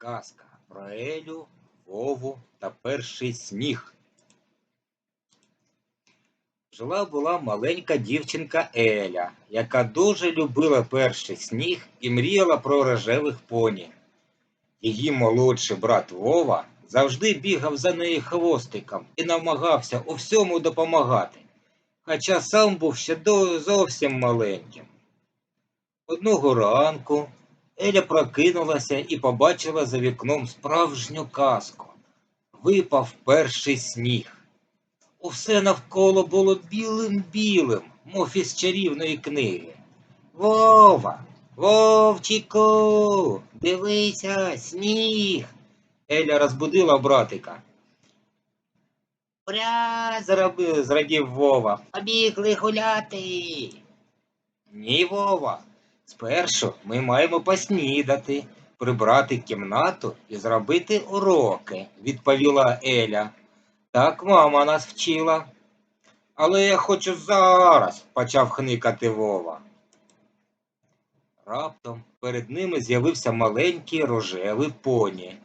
Казка про Елю, Вову та перший сніг. Жила була маленька дівчинка Еля, яка дуже любила перший сніг і мріяла про рожевих поні. Її молодший брат Вова завжди бігав за нею хвостиком і намагався у всьому допомагати, хоча сам був ще зовсім маленьким. Одного ранку Еля прокинулася і побачила за вікном справжню казку. Випав перший сніг. Усе навколо було білим-білим, мов із чарівної книги. Вова, Вовчику, дивися, сніг. Еля розбудила братика. Пря, зрадів Вова. Побігли гуляти. Ні, Вова. Спершу ми маємо поснідати, прибрати кімнату і зробити уроки, відповіла Еля. Так мама нас вчила. Але я хочу зараз, почав хникати Вова. Раптом перед ними з'явився маленький рожевий поні.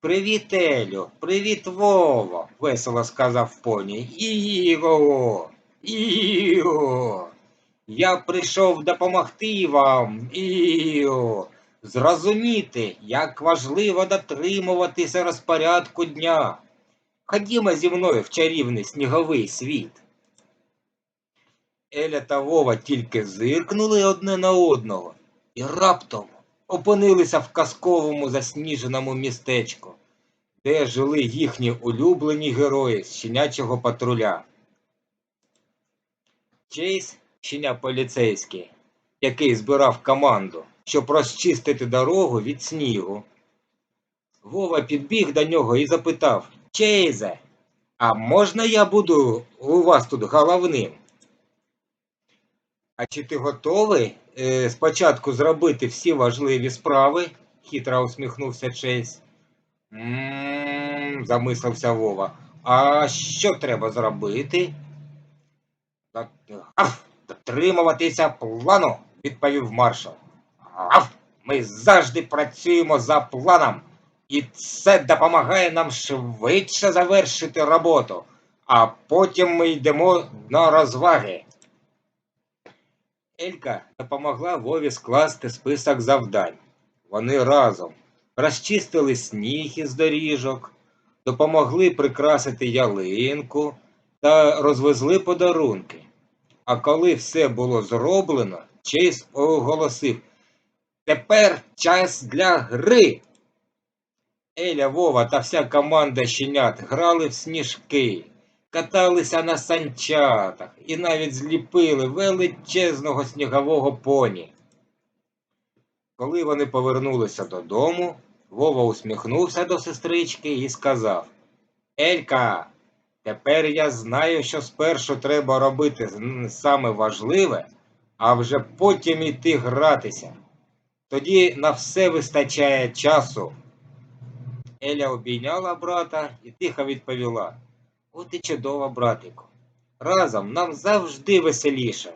Привіт, Елю, привіт, Вово, весело сказав поні. Іго, іго. Я прийшов допомогти вам Іо, зрозуміти, як важливо дотримуватися розпорядку дня. Ходімо зі мною в чарівний сніговий світ. Еля та Вова тільки зиркнули одне на одного і раптом опинилися в казковому засніженому містечку, де жили їхні улюблені герої щенячого патруля. Чейз, щеня поліцейський, який збирав команду, щоб розчистити дорогу від снігу. Вова підбіг до нього і запитав Чейзе, а можна я буду у вас тут головним? А чи ти готовий е, спочатку зробити всі важливі справи? хитро усміхнувся Чейз. М, замислився Вова. А що треба зробити? «Дот- Аф, дотримуватися плану, відповів маршал. Аф, ми завжди працюємо за планом, і це допомагає нам швидше завершити роботу, а потім ми йдемо на розваги. Елька допомогла Вові скласти список завдань. Вони разом розчистили сніг із доріжок, допомогли прикрасити ялинку та розвезли подарунки. А коли все було зроблено, Чейз оголосив Тепер час для гри. Еля, Вова та вся команда щенят грали в сніжки, каталися на санчатах і навіть зліпили величезного снігового поні. Коли вони повернулися додому, Вова усміхнувся до сестрички і сказав Елька, тепер я знаю, що спершу треба робити саме важливе, а вже потім іти гратися. Тоді на все вистачає часу. Еля обійняла брата і тихо відповіла: От і чудово, братику. Разом нам завжди веселіше.